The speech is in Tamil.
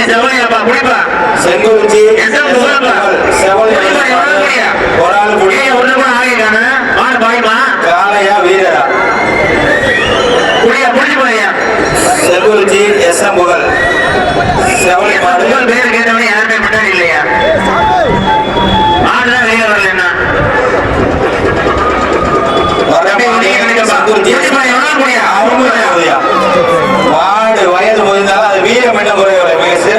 செங்குறிச்சி செவலையாப்பா குடிப்பா செங்குறிச்சி ஒரு ஆள் குடி ஒண்ணு கூட ஆகிட்டானே மாடு பாய்மா காளையா வீரரா குடியா புடிச்சு போயா செங்குறிச்சி எஸ் எம் புகழ் செவலை மாடு பேர் கேட்டவனே யாருமே முன்னாடி இல்லையா மாடுதான் வெளியே வரல என்ன செங்குறிச்சி வயது அது வீரம் என்ன குறையவில்லை গেছে